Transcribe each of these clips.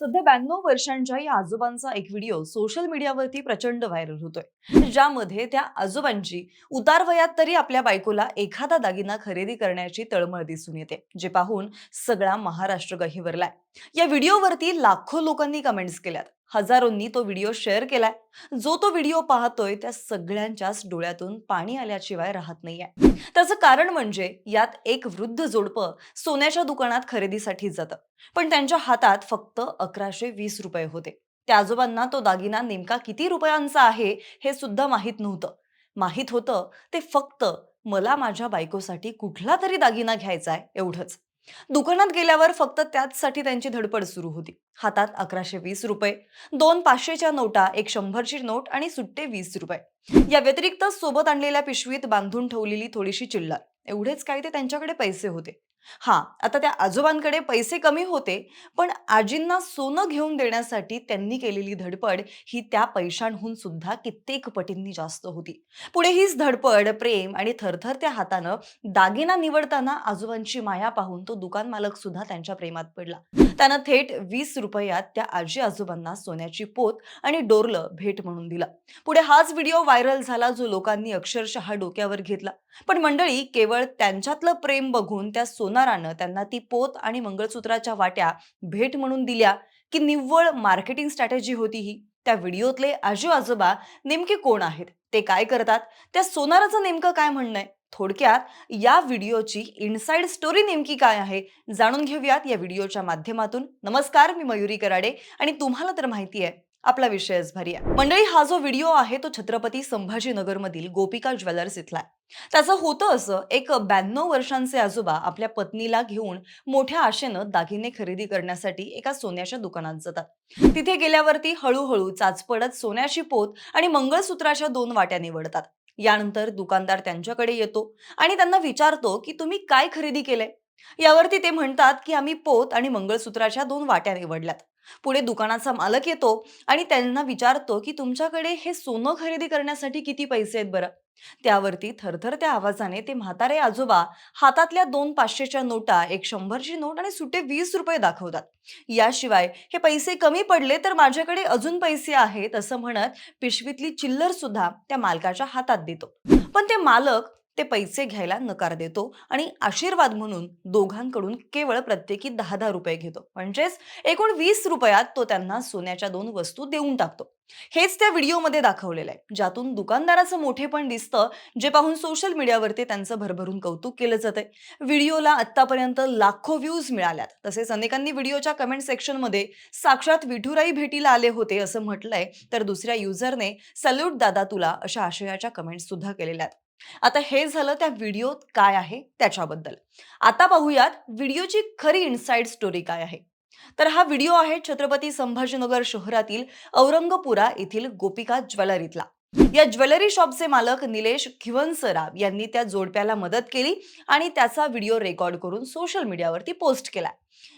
सध्या ब्याण्णव वर्षांच्या या आजोबांचा एक व्हिडिओ सोशल मीडियावरती प्रचंड व्हायरल होतोय. ज्यामध्ये त्या आजोबांची उतार वयात तरी आपल्या बायकोला एखादा दागिना खरेदी करण्याची तळमळ दिसून येते जे पाहून सगळा महाराष्ट्र गहिवरलाय. या व्हिडिओवरती लाखो लोकांनी कमेंट्स केल्यात. हजारोंनी तो व्हिडिओ शेअर केलाय. जो तो व्हिडिओ पाहतोय त्या सगळ्यांच्याच डोळ्यातून पाणी आल्याशिवाय राहत नाहीये. त्याचं कारण म्हणजे यात एक वृद्ध जोडपं सोन्याच्या दुकानात खरेदीसाठी जातं. पण त्यांच्या हातात फक्त अकराशे वीस रुपये होते. त्या आजोबांना तो दागिना नेमका किती रुपयांचा आहे हे सुद्धा माहीत नव्हतं. माहीत होतं ते फक्त मला माझ्या बायकोसाठी कुठला तरी दागिना घ्यायचा आहे एवढंच. दुकानात गेल्यावर फक्त त्याचसाठी त्यांची धडपड सुरू होती. हातात अकराशे वीस रुपये दोन पाचशेच्या नोटा एक शंभरची नोट आणि सुट्टे वीस रुपये. या व्यतिरिक्त सोबत आणलेल्या पिशवीत बांधून ठेवलेली थोडीशी चिल्लर. एवढेच काय ते त्यांच्याकडे पैसे होते. हा आता त्या आजोबांकडे पैसे कमी होते पण आजींना सोनं घेऊन देण्यासाठी त्यांनी केलेली धडपड ही त्या पैशांहून सुद्धा कित्येक पटींनी जास्त होती. पुढे हीच धडपड प्रेम आणि थरथरत्या हातानं दागिना निवडताना आजोबांची माया पाहून तो दुकान मालक सुद्धा त्यांच्या प्रेमात पडला. त्यानं थेट वीस रुपयात त्या आजी आजोबांना सोन्याची पोत आणि डोरलं भेट म्हणून दिलं. पुढे हाच व्हिडिओ व्हायरल झाला जो लोकांनी अक्षरशः डोक्यावर घेतला. पण मंडळी केवळ त्यांच्यातलं प्रेम बघून त्या सोनारानं त्यांना ती पोत आणि मंगळसूत्राच्या वाट्या भेट म्हणून दिल्या की निव्वळ मार्केटिंग स्ट्रॅटेजी होती ही. त्या व्हिडिओतले आजी आजोबा नेमके कोण आहेत? ते काय करतात? त्या सोनाराचं नेमकं काय म्हणणं आहे? थोडक्यात या व्हिडिओची इनसाइड स्टोरी नेमकी काय आहे जाणून घेऊयात या व्हिडिओच्या माध्यमातून. नमस्कार मी मयुरी कराडे आणि तुम्हाला तर माहिती आहे आपला विषयच भारी आहे. मंडळी हा जो व्हिडिओ आहे तो छत्रपती संभाजीनगरमधील गोपिका ज्वेलर्स इथला आहे. त्याचं होतं असं एक ब्याण्णव वर्षांचे आजोबा आपल्या पत्नीला घेऊन मोठ्या आशेनं दागिने खरेदी करण्यासाठी एका सोन्याच्या दुकानात जातात. तिथे गेल्यावरती हळूहळू चाचपडत सोन्याची पोत आणि मंगळसूत्राच्या दोन वाट्या निवडतात. यानंतर दुकानदार त्यांच्याकडे येतो आणि त्यांना विचारतो की तुम्ही काय खरेदी केलंय? यावरती ते म्हणतात की आम्ही पोत आणि मंगळसूत्राच्या दोन वाट्या निवडल्यात. पुढे दुकानाचा मालक येतो आणि त्यांना विचारतो की तुमच्याकडे हे सोनं खरेदी करण्यासाठी किती पैसे आहेत बरं? त्यावरती थरथरत्या आवाजाने ते म्हातारे आजोबा हातातल्या दोन पाचशेच्या नोटा एक शंभरची नोट आणि सुटे वीस रुपये दाखवतात. याशिवाय हे पैसे कमी पडले तर माझ्याकडे अजून पैसे आहेत असं म्हणत पिशवीतली चिल्लर सुद्धा त्या मालकाच्या हातात देतो. पण ते मालक ते पैसे घ्यायला नकार देतो आणि आशीर्वाद म्हणून दोघांकडून केवळ प्रत्येकी दहा दहा रुपये घेतो. म्हणजेच एकूण वीस रुपयात तो त्यांना सोन्याच्या दोन वस्तू देऊन टाकतो. हेच त्या व्हिडिओमध्ये दाखवलेलं आहे. ज्यातून दुकानदाराचं मोठेपण दिसतं जे पाहून सोशल मीडियावरती त्यांचं भरभरून कौतुक केलं जातंय. व्हिडिओला आत्तापर्यंत लाखो व्ह्यूज मिळाल्यात. तसेच अनेकांनी व्हिडिओच्या कमेंट सेक्शनमध्ये साक्षात विठुराई भेटीला आले होते असं म्हटलंय तर दुसऱ्या युजरने सल्यूट दादा तुला अशा आशयाच्या कमेंट सुद्धा केलेल्या आहेत. आता हे झालं त्या व्हिडिओत काय आहे? त्याच्याबद्दल. आता पाहूयात व्हिडिओची खरी इनसाइड स्टोरी काय आहे? तर हा व्हिडिओ आहे छत्रपती संभाजीनगर शहरातील औरंगपुरा येथील गोपिका ज्वेलरीतला. या ज्वेलरी शॉपचे मालक निलेश खिवनसराव यांनी त्या जोडप्याला मदत केली आणि त्याचा व्हिडिओ रेकॉर्ड करून सोशल मीडियावरती पोस्ट केला.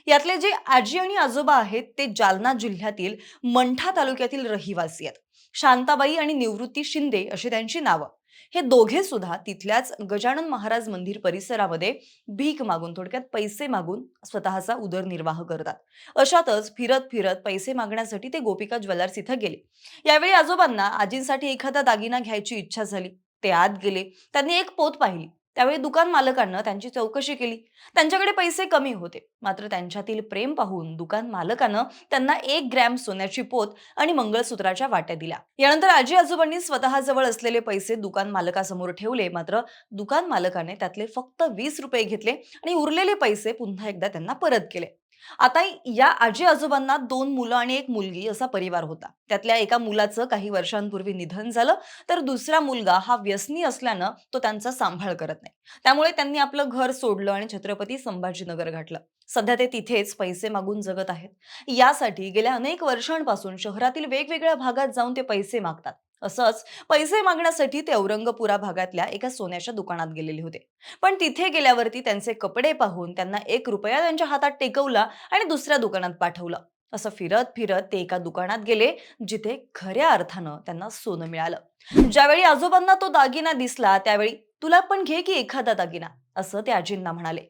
यातले जे आजी आणि आजोबा आहेत ते जालना जिल्ह्यातील मंठा तालुक्यातील रहिवासी आहेत. शांताबाई आणि निवृत्ती शिंदे अशी त्यांची नावं. हे दोघे सुद्धा तिथल्याच गजानन महाराज मंदिर परिसरामध्ये भीक मागून थोडक्यात पैसे मागून स्वतःचा उदरनिर्वाह करतात. अशातच फिरत फिरत पैसे मागण्यासाठी ते गोपिका ज्वेलर्स इथं गेले. यावेळी आजोबांना आजींसाठी एखादा दागिना घ्यायची इच्छा झाली. ते आत गेले. त्यांनी एक पोत पाहिली. त्यावेळी दुकान मालकांना त्यांची चौकशी केली. त्यांच्याकडे पैसे कमी होते. मात्र त्यांच्यातील प्रेम पाहून दुकान मालकानं त्यांना एक ग्रॅम सोन्याची पोत आणि मंगळसूत्राच्या वाट्या दिल्या. यानंतर आजी आजोबांनी स्वतःजवळ असलेले पैसे दुकान मालकासमोर ठेवले. मात्र दुकान मालकाने त्यातले फक्त वीस रुपये घेतले आणि उरलेले पैसे पुन्हा एकदा त्यांना परत केले. आता या आजी आजोबांना दोन मुलं आणि एक मुलगी असा परिवार होता. त्यातल्या एका मुलाचं काही वर्षांपूर्वी निधन झालं तर दुसरा मुलगा हा व्यसनी असल्यानं तो त्यांचा सांभाळ करत नाही. त्यामुळे त्यांनी आपलं घर सोडलं आणि छत्रपती संभाजीनगर गाठलं. सध्या ते तिथेच पैसे मागून जगत आहेत. यासाठी गेल्या अनेक वर्षांपासून शहरातील वेगवेगळ्या भागात जाऊन ते पैसे मागतात. असंच पैसे मागण्यासाठी ते औरंगपुरा भागातल्या एका सोन्याच्या दुकानात गेलेले होते. पण तिथे गेल्यावरती त्यांचे कपडे पाहून त्यांना एक रुपया त्यांच्या हातात टेकवला आणि दुसऱ्या दुकानात पाठवलं. असं फिरत फिरत ते एका दुकानात गेले जिथे खऱ्या अर्थानं त्यांना सोनं मिळालं. ज्यावेळी आजोबांना तो दागिना दिसला त्यावेळी तुला पण घे की एखादा दागिना असं ते आजींना म्हणाले.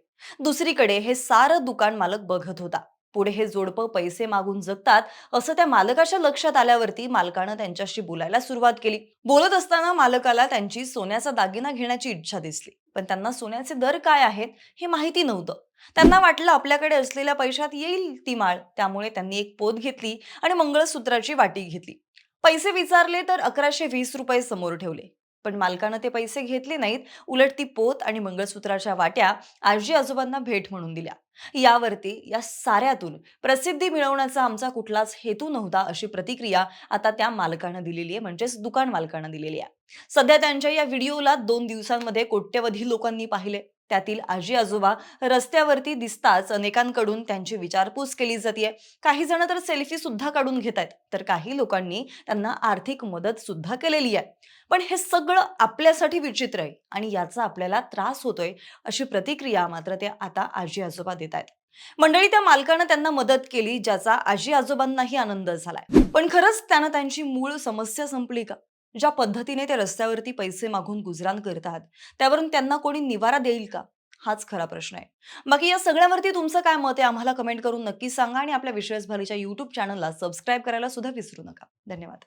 दुसरीकडे हे सारं दुकान मालक बघत होता. पुढे हे जोडपं पैसे मागून जगतात असं त्या मालकाच्या लक्षात आल्यावरती मालकानं त्यांच्याशी बोलायला सुरुवात केली. बोलत असताना मालकाला त्यांची सोन्याचा दागिना घेण्याची इच्छा दिसली. पण त्यांना सोन्याचे दर काय आहेत हे माहिती नव्हतं. त्यांना वाटलं आपल्याकडे असलेल्या पैशात येईल ती माळ त्यामुळे त्यांनी एक पोत घेतली आणि मंगळसूत्राची वाटी घेतली. पैसे विचारले तर अकराशे वीस रुपये समोर ठेवले. पण मालकानं ते पैसे घेतले नाहीत. उलट ती पोत आणि मंगळसूत्राच्या वाट्या आजी आजोबांना भेट म्हणून दिल्या. यावरती या साऱ्यातून प्रसिद्धी मिळवण्याचा आमचा कुठलाच हेतू नव्हता अशी प्रतिक्रिया आता त्या मालकानं दिलेली आहे म्हणजेच दुकान मालकानं दिलेली आहे. सध्या त्यांच्या या व्हिडिओला दोन दिवसांमध्ये कोट्यवधी लोकांनी पाहिले. त्यातील आजी आजोबा रस्त्यावरती दिसताच अनेकांकडून त्यांची विचारपूस केली जाते काही जण तर सेल्फी सुद्धा काढून घेत आहेत. तर काही लोकांनी त्यांना आर्थिक मदत सुद्धा केलेली आहे. पण हे सगळं आपल्यासाठी विचित्र आहे आणि याचा आपल्याला त्रास होतोय अशी प्रतिक्रिया मात्र ते आता आजी आजोबा देत आहेत. मंडळी त्या मालकानं त्यांना मदत केली ज्याचा आजी आजोबांनाही आनंद झालाय. पण खरंच त्यानं त्यांची मूळ समस्या संपली का? ज्या पद्धतीने ते रस्त्यावरती पैसे मागून गुजराण करतात त्यावरून त्यांना कोणी निवारा देईल का? हाच खरा प्रश्न आहे. बाकी या सगळ्यावरती तुमचं काय मत आहे? आम्हाला कमेंट करून नक्की सांगा आणि आपल्या विश्वास भरीच्या युट्यूब चॅनलला सबस्क्राईब करायला सुद्धा विसरू नका. धन्यवाद.